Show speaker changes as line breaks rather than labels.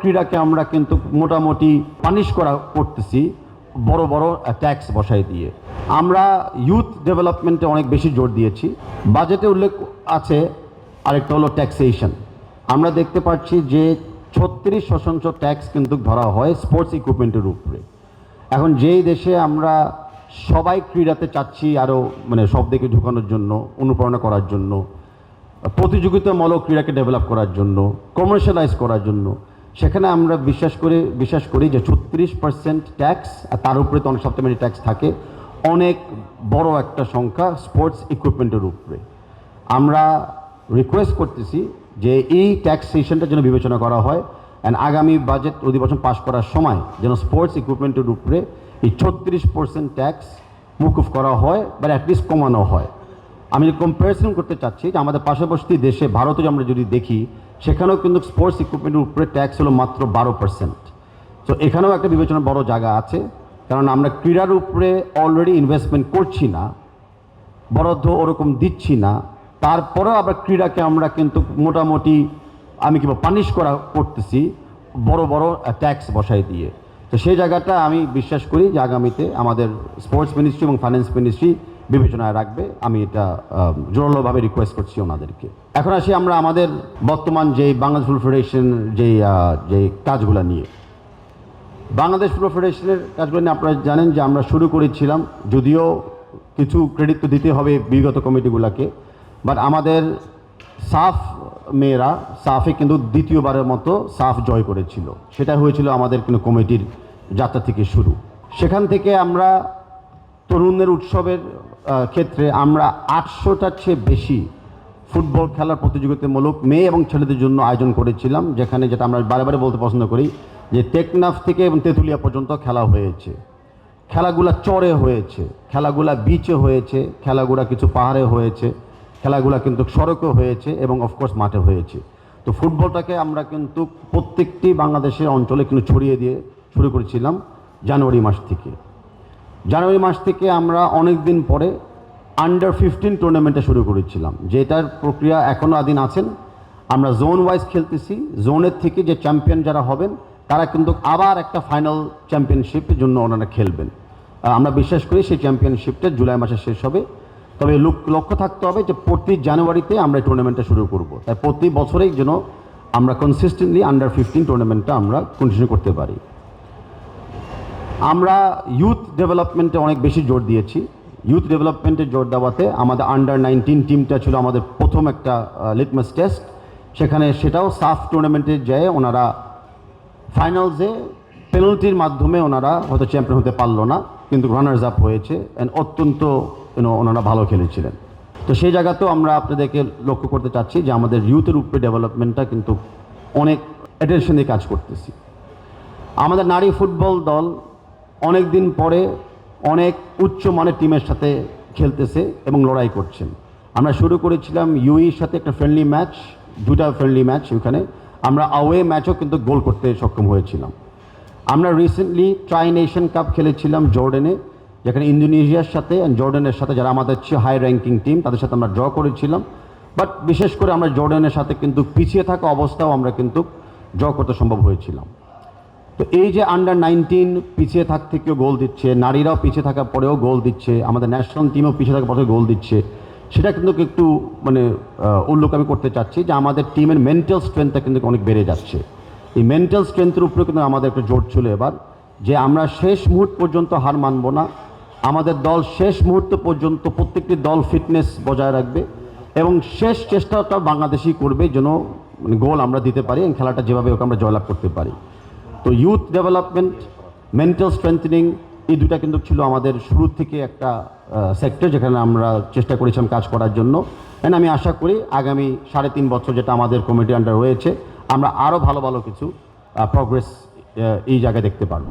ক্রীড়াকে আমরা কিন্তু মোটামুটি পানিশ করা করতেছি, বড় বড় ট্যাক্স বসাই দিয়ে। আমরা ইউথ ডেভেলপমেন্টে অনেক বেশি জোর দিয়েছি। বাজেটে উল্লেখ আছে, আরেকটা হলো ট্যাক্সেশন আমরা দেখতে পাচ্ছি যে ছত্রিশ শতাংশ ট্যাক্স কিন্তু ধরা হয় স্পোর্টস ইকুইপমেন্টের উপরে। এখন যেই দেশে আমরা সবাই ক্রীড়াতে চাচ্ছি আরও মানে সব দিকে ঢুকানোর জন্য, অনুপ্রেরণা করার জন্য, প্রতিযোগিতামূলক ক্রীড়াকে ডেভেলপ করার জন্য কমার্শিয়ালাইজ করার জন্য সেখানে আমরা বিশ্বাস করে, বিশ্বাস করি যে ছত্রিশ পার্সেন্ট ট্যাক্স আর তার উপরে তো অনেক সপ্তাহে ট্যাক্স থাকে, অনেক বড় একটা সংখ্যা স্পোর্টস ইকুইপমেন্টের উপরে। আমরা রিকোয়েস্ট করতেছি যে এই ট্যাক্সেশনটা যেন বিবেচনা করা হয় অ্যান্ড আগামী বাজেট অধিবেশন পাশ করার সময় যেন স্পোর্টস ইকুইপমেন্টের উপরে এই ছত্রিশ পার্সেন্ট ট্যাক্স মুকুফ করা হয়, বা অ্যাটলিস্ট কমানো হয়। আমি কম্পারিজন করতে চাচ্ছি যে আমাদের পাশাপাশি দেশে, ভারতে আমরা যদি দেখি, সেখানেও কিন্তু স্পোর্টস ইকুইপমেন্টের উপরে ট্যাক্স হলো মাত্র বারো পার্সেন্ট তো এখানেও একটা বিবেচনা বড় জায়গা আছে, কারণ আমরা ক্রীড়ার উপরে অলরেডি ইনভেস্টমেন্ট করছি না, বরাদ্দ ওরকম দিচ্ছি না। তারপরেও আবার ক্রীড়াকে আমরা কিন্তু মোটামুটি, আমি কি পানিশ করা করতেছি, বড় বড় ট্যাক্স বসাই দিয়ে। তো সেই জায়গাটা আমি বিশ্বাস করি যে আগামীতে আমাদের স্পোর্টস মিনিস্ট্রি এবং ফাইন্যান্স মিনিস্ট্রি বিবেচনায় রাখবে। আমি এটা জোরালোভাবে রিকোয়েস্ট করছি ওনাদেরকে। এখন আসি আমরা আমাদের বর্তমান যে বাংলাদেশ ফুল ফেডারেশন যেই আহ, যে কাজগুলো নিয়ে। বাংলাদেশ ফুটবল ফেডারেশনের কাজগুলো নিয়ে আপনারা জানেন যে আমরা শুরু করেছিলাম যদিও কিছু ক্রেডিট তো দিতে হবে বিগত কমিটিগুলোকে বাট আমাদের সাফ মেয়েরা সাফে কিন্তু দ্বিতীয়বারের মতো সাফ জয় করেছিল। সেটা হয়েছিল আমাদের কিন্তু কমিটির যাত্রা থেকে শুরু। সেখান থেকে আমরা তরুণদের উৎসবের ক্ষেত্রে আমরা আটশোটার চেয়ে বেশি ফুটবল খেলার প্রতিযোগিতামূলক মেয়ে এবং ছেলেদের জন্য আয়োজন করেছিলাম, যেখানে যেটা আমরা বারে বারে বলতে পছন্দ করি যে টেকনাফ থেকে এবং তেঁতুলিয়া পর্যন্ত খেলা হয়েছে। খেলাগুলা চরে হয়েছে, খেলাগুলা বিচে হয়েছে, খেলাগুলা কিছু পাহাড়ে হয়েছে, খেলাগুলা কিন্তু সড়কে হয়েছে এবং অফকোর্স মাঠে হয়েছে। তো ফুটবলটাকে আমরা কিন্তু প্রত্যেকটি বাংলাদেশের অঞ্চলে কিন্তু ছড়িয়ে দিয়ে শুরু করেছিলাম জানুয়ারি মাস থেকে। জানুয়ারি মাস থেকে আমরা অনেক দিন পরে আন্ডার ফিফটিন টুর্নামেন্টে শুরু করেছিলাম। যেটার প্রক্রিয়া এখনও আদিন আছেন। আমরা জোন ওয়াইজ খেলতেছি। জোনের থেকে যে চ্যাম্পিয়ন যারা হবেন, তারা কিন্তু আবার একটা ফাইনাল চ্যাম্পিয়নশিপের জন্য ওনারা খেলবেন। আমরা বিশ্বাস করি সেই চ্যাম্পিয়নশিপটা জুলাই মাসে শেষ হবে। তবে লক- লক্ষ্য থাকতে হবে যে প্রতি জানুয়ারিতে আমরা এই টুর্নামেন্টটা শুরু করব। তাই প্রতি বছরেই যেন আমরা কনসিস্টেন্টলি আন্ডার ফিফটিন টুর্নামেন্টটা আমরা কন্টিনিউ করতে পারি। আমরা ইউথ ডেভেলপমেন্টে অনেক বেশি জোর দিয়েছি। ইউথ ডেভেলপমেন্টে জোর দেওয়াতে আমাদের আন্ডার নাইনটিন টিমটা ছিল আমাদের প্রথম একটা লিটমাস টেস্ট সেখানে সেটাও সাফ টুর্নামেন্টে যেয়ে ওনারা ফাইনালসে পেনাল্টির মাধ্যমে ওনারা হয়তো চ্যাম্পিয়ন হতে পারল না, কিন্তু রানার্স আপ হয়েছে অ্যান্ড অত্যন্ত ইউনো ওনারা ভালো খেলেছিলেন। তো সেই জায়গাতেও আমরা আপনাদেরকে লক্ষ্য করতে চাচ্ছি যে আমাদের ইউথের উপরে ডেভেলপমেন্টটা কিন্তু অনেক অ্যাটেনশন দিয়ে কাজ করতেছি। আমাদের নারী ফুটবল দল অনেক দিন পরে অনেক উচ্চ মানের টিমের সাথে খেলতেছে এবং লড়াই করছেন। আমরা শুরু করেছিলাম ইউইর সাথে একটা ফ্রেন্ডলি ম্যাচ দুটা ফ্রেন্ডলি ম্যাচ ওইখানে আমরা আওয়ে ম্যাচও কিন্তু গোল করতে সক্ষম হয়েছিলাম। আমরা রিসেন্টলি ট্রাই নেশন কাপ খেলেছিলাম জর্ডেনে, যেখানে ইন্দোনেশিয়ার সাথে জর্ডানের সাথে যারা আমাদের হাই র্যাঙ্কিং টিম তাদের সাথে আমরা ড্র করেছিলাম। বাট বিশেষ করে আমরা জর্ডানের সাথে কিন্তু পিছিয়ে থাকা অবস্থাও আমরা কিন্তু ড্র করতে সম্ভব হয়েছিলাম। তো এই যে আন্ডার নাইনটিন পিছিয়ে থাক থেকেও গোল দিচ্ছে, নারীরাও পিছিয়ে থাকার পরেও গোল দিচ্ছে, আমাদের ন্যাশনাল টিমও পিছিয়ে থাকার পরেও গোল দিচ্ছে, সেটা কিন্তু একটু মানে উল্লেখ আমি করতে চাচ্ছি যে আমাদের টিমের মেন্টাল স্ট্রেংথটা কিন্তু অনেক বেড়ে যাচ্ছে। এই মেন্টাল স্ট্রেংথের উপরে কিন্তু আমাদের একটা জোর ছিল এবার, যে আমরা শেষ মুহূর্ত পর্যন্ত হার মানব না, আমাদের দল শেষ মুহূর্ত পর্যন্ত প্রত্যেকটি দল ফিটনেস বজায় রাখবে এবং শেষ চেষ্টাটা বাংলাদেশই করবে যেন মানে গোল আমরা দিতে পারি এবং খেলাটা যেভাবে হোক আমরা জয়লাভ করতে পারি। তো ইউথ ডেভেলপমেন্ট মেন্টাল স্ট্রেংথেনিং এই দুটা কিন্তু ছিল আমাদের শুরু থেকে একটা সেক্টর যেখানে আমরা চেষ্টা করেছিলাম কাজ করার জন্য। অ্যান্ড আমি আশা করি আগামী সাড়ে তিন বছর যেটা আমাদের কমিটি আন্ডার রয়েছে আমরা আরও ভালো ভালো কিছু প্রগ্রেস এই জায়গায় দেখতে পারব।